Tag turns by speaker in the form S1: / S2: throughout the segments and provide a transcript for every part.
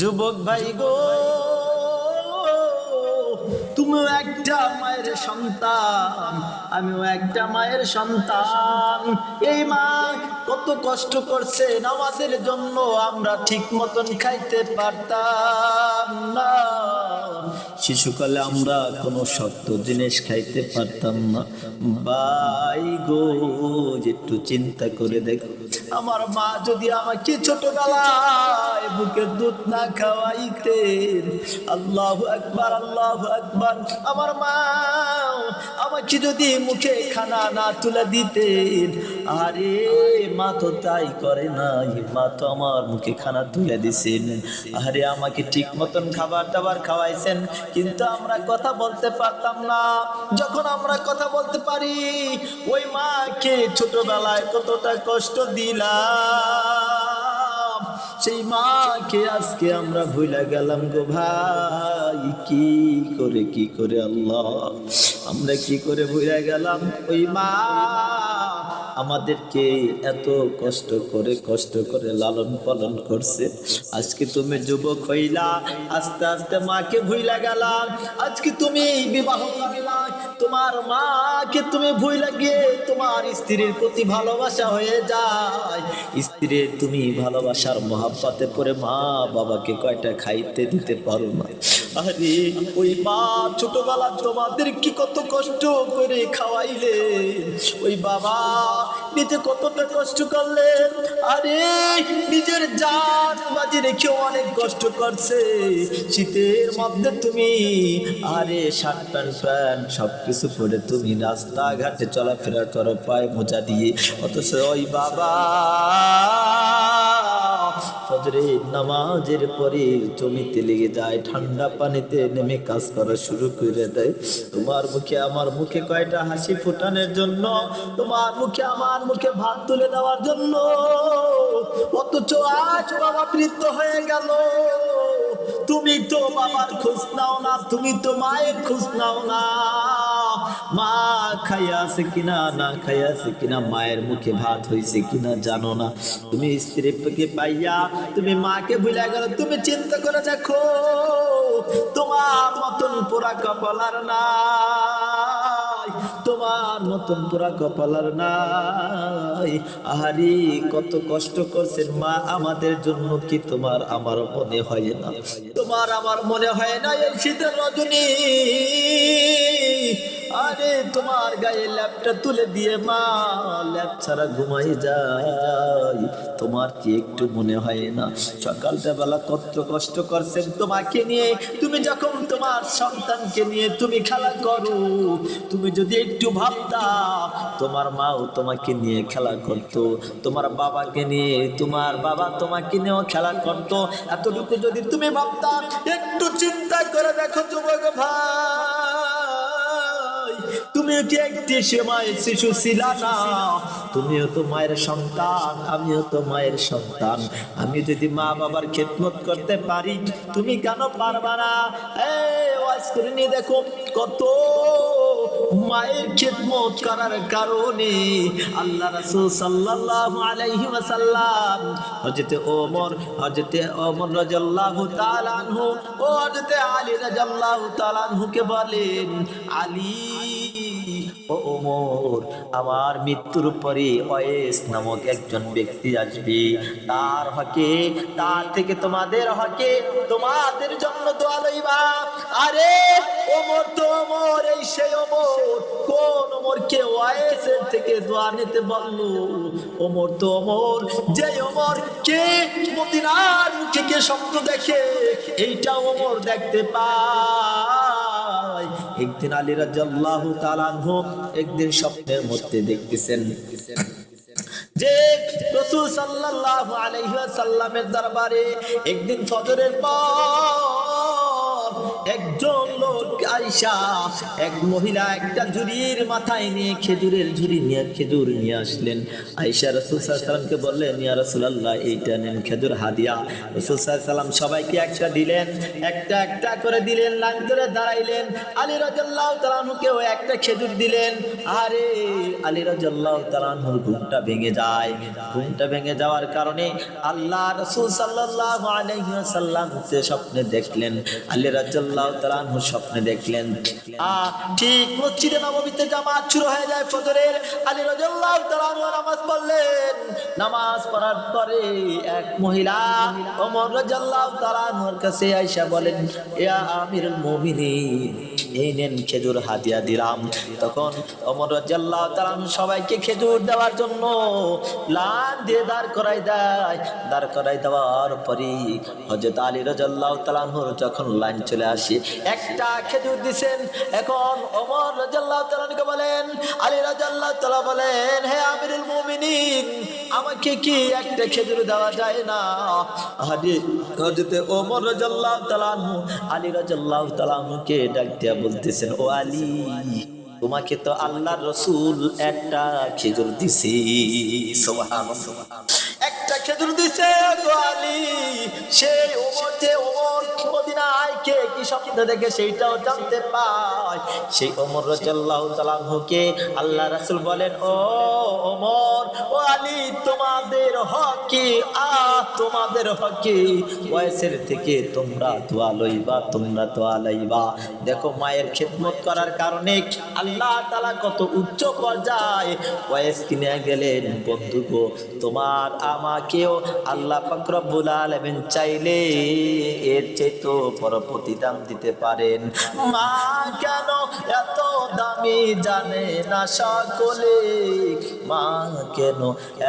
S1: যুবক ভাই গো, তুমিও একটা মায়ের সন্তান, আমিও একটা মায়ের সন্তান। এই মা কত কষ্ট করছে আমাদের জন্য আমরা ঠিক মতন খাইতে পারতাম না। শিশুকালে আমরা কোনো শক্ত জিনিস খাইতে পারতাম না। বাই গো একটু চিন্তা করে দেখো, আমার মা যদি আমাকে ছোটবেলায় বুকের দুধ না খাওয়াইতেন, আল্লাহ একবার আল্লাহ একবার আমার মা আমাকে যদি মুখে খানা না তুলে দিতেন আরে মা তো তাই করে নাই। মা তো আমার মুখে খানা তুলে দিছেন। আরে আমাকে ঠিক মতন খাবার দাবার খাওয়াইছেন, কিন্তু আমরা কথা বলতে পারতাম না। যখন আমরা কথা বলতে পারি, ওই মাকে ছোটবেলায় কতটা কষ্ট দিলাম। সেই মাকে আজকে আমরা ভুলে গেলাম গো ভাই। কি করে কি করে আল্লাহ? আমরা কি করে ভুলে গেলাম ওই মা আমাদেরকে এত কষ্ট করে কষ্ট করে লালন পালন করছে। আজকে তুমি যুবক হইলা, আস্তে আস্তে মাকে ভুইলা গেলাম। আজকে তুমি বিবাহ তোমার মাকে তুমি ভুইলা গিয়ে তোমার স্ত্রীর প্রতি ভালোবাসা হয়ে যায়। স্ত্রীর তুমি ভালোবাসার মহাব্বাতে পরে মা বাবাকে কয়টা খাইতে দিতে পারো না। আরে, ওই মা ছোটবেলা তোমাদের কি কত কষ্ট করে খাওয়াইলে? ওই বাবা, নিজে কতটা কষ্ট করলেন আরে, নিজের জান বাজি রেখেও অনেক কষ্ট করছে। শীতের মধ্যে তুমি আরে শার্ট প্যান্ট প্যান্ট সব কিছু পরে তুমি রাস্তাঘাটে চলাফেরা করো, পায়ে মোজা দিয়ে। অথচ ওই বাবা ফজরের নামাজের পরে জমিতে লেগে যায়, ঠান্ডা পানিতে নেমে কাজ করা শুরু করে দেয়। তোমার মুখে আমার মুখে কয়টা হাসি ফোটানোর জন্য? তোমার মুখে আমার মুখে ভাত তুলে দেওয়ার জন্য? অথচ আজ বাবা বৃদ্ধ হয়ে গেল। তুমি তো বাবার খোঁজ নাও না, তুমি তো মায়ের খোঁজ নাও না। মা খাইয়া আছে কিনা, না খাইয়া আছে কিনা, মায়ের মুখে ভাত হয়েছে কিনা জানো না। তুমি স্ত্রীকে পাইয়া তুমি মাকে ভুলে গেল, তুমি চিন্তা করে দেখো, তোমার মতন পোড়া কপালার নাই, তোমার মতন পুরা কপালার নাই। আহারি, কত কষ্ট করছেন মা, আমাদের জন্য কি তোমার আমার মনে হয় না? তোমার আমার মনে হয় না এই শীতের রজনী। আরে তোমার গায়ে ল্যাপটা তুলে দিয়ে মা, ল্যাপ ছাড়া ঘুমাই যায় তোমার কি একটু মনে হয় না? সকালটা বেলা কত কষ্ট করছেন তোমাকে নিয়ে। তুমি যখন তোমার সন্তানকে নিয়ে তুমি খেলা করো, তুমি যদি একটু ভাবতা, তোমার মাও তোমাকে নিয়ে খেলা করত, তোমার বাবাকে নিয়ে, তোমার বাবা তোমাকে নিয়েও খেলা করত। এতটুকু যদি তুমি ভাবতা, একটু চিন্তা করে দেখো যুবক ভাই। তুমিও কি একটি সময় শিশু ছিলা না। তুমিও তো মায়ের সন্তান, আমিও তো মায়ের সন্তান। আমি যদি মা বাবার খেদমত করতে পারি, তুমি কেন পারবা না? এই ওয়াজ করে নিয়ে দেখো, কত মায়ের খেদমত করার কারণে আল্লাহ রাসূল সাল্লাল্লাহু আলাইহি ওয়াসাল্লাম হযরতে ওমর হযরতে ওমর রাদিয়াল্লাহু তাআলা আনহু ও হযরতে আলী রাদিয়াল্লাহু তাআলা আনহুকে বলেন, আলী ও ওমর, আমার মৃত্যুর পরে অয়েস নামক একজন ব্যক্তি আসবে। তার হকে, তার থেকে তোমাদের হকে, তোমাদের জন্য দোয়া লইবা। আরে, ওমর তো ওমর, এই সেই ওমর। কোন ওমরকে ওয়েসের থেকে দোয়া নিতে বলল? ওমর তো ওমর, যে ওমর কে মদিনার মুখে কে স্বপ্ন দেখে, এইটা ওমর দেখতে পায়। একদিন আলী রাজ্লাহ হোক একদিন স্বপ্নের মধ্যে দেখতেছেন। যে সাল্লামের দরবারে একদিন ফজরের পর একজন লোক আইসা, এক মহিলা একটা ঝুড়ির মাথায় নিয়ে খেজুরের ঝুড়ি নিয়ে খেজুর নিয়ে আসলেন। আইসা রসুল সাল্লামকে বললেন, ইয়া রসুলাল্লাহ, এইটা নেন খেজুর হাদিয়া। রসুল সাল্লাম সবাইকে একটা দিলেন, একটা একটা করে দিলেন, লাইন ধরে দাঁড়াইলেন। আলী রাজাল্লাহ তালানুকেও একটা খেজুর দিলেন। আরে, আলী রাজাল্লাহ তালানুর ঘুমটা ভেঙে যায়। ঘুমটা ভেঙে যাওয়ার কারণে আল্লাহ রসুল সাল্লাহ আলহিহাসাল্লাম স্বপ্নে দেখলেন। আলী রাজাল্লাহ তালানহু স্বপ্নে দেখলেন ঠিক মসজিদে নবমীতে জামাত শুরু হয়ে যায় ফজরের। আলী রাজাল্লাহ তালানহু নামাজ পড়লেন। নামাজ পড়ার পরে এক মহিলা ওমর রাজাল্লাহ তালানহুর কাছে আইসা বলেন, ইয়া আমিরুল এই নেন খেজুর হাদিয়া দিলাম। তখন অমর রাজাল্লাহ তালানহু সবাইকে খেজুর দেওয়ার জন্য লান দিয়ে দাঁড় করাই দেয়। দাঁড় করাই দেওয়ার পরে হজরত আলী রাজাল্লাহ তালানহুর যখন লাইন চলে আসে একটা খেজুর দিছেন। এখন অমর রাজাল্লাহ তালানকে বলেন, আলী রাজাল্লাহ তালা বলেন, হে আমিরুল মুমিনিন, আমাকে কি একটা খেজুর দেওয়া যায় না? তোমাকে তো আল্লাহ রসুল একটা খেজুর দিছি। একটা খেজুর দিছে সেই স্বপ্ন দেখে সেইটাও জানতে পায়। সেই ওমর রাদিয়াল্লাহু তালাহুকে আল্লাহ রাসুল বলেন, ও ওমর, ও আলী, তোমাদের হকি আ তোমাদের হকি। বয়সের থেকে তোমরা দোয়া লইবা, তোমরা দোয়া লইবা। দেখো মায়ের খেদমত করার কারণে আল্লাহ তালা কত উচ্চ পর্যায়ে বয়স কিনে গেলেন। বন্ধু গো, তোমার আমাকেও আল্লাহ পাক রব্বুল আলামিন চাইলে এর চেয়ে তো বড় প্রতিদান দিতে পারেন। মা কেন এত দামি জানে না সকলে? মা কেন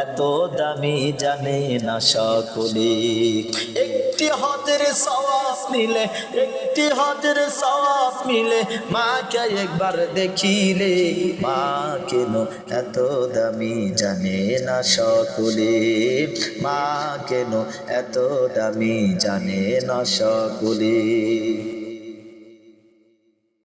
S1: এত দামি জানে না সকলে? একটি হজের সওয়াস মিলে একটি হজের সওয়াস মিলে মাকে একবার দেখিলে। মা কেন এত দামি জানে না সকলে? মা কেন এত দামি জানে না সকলে?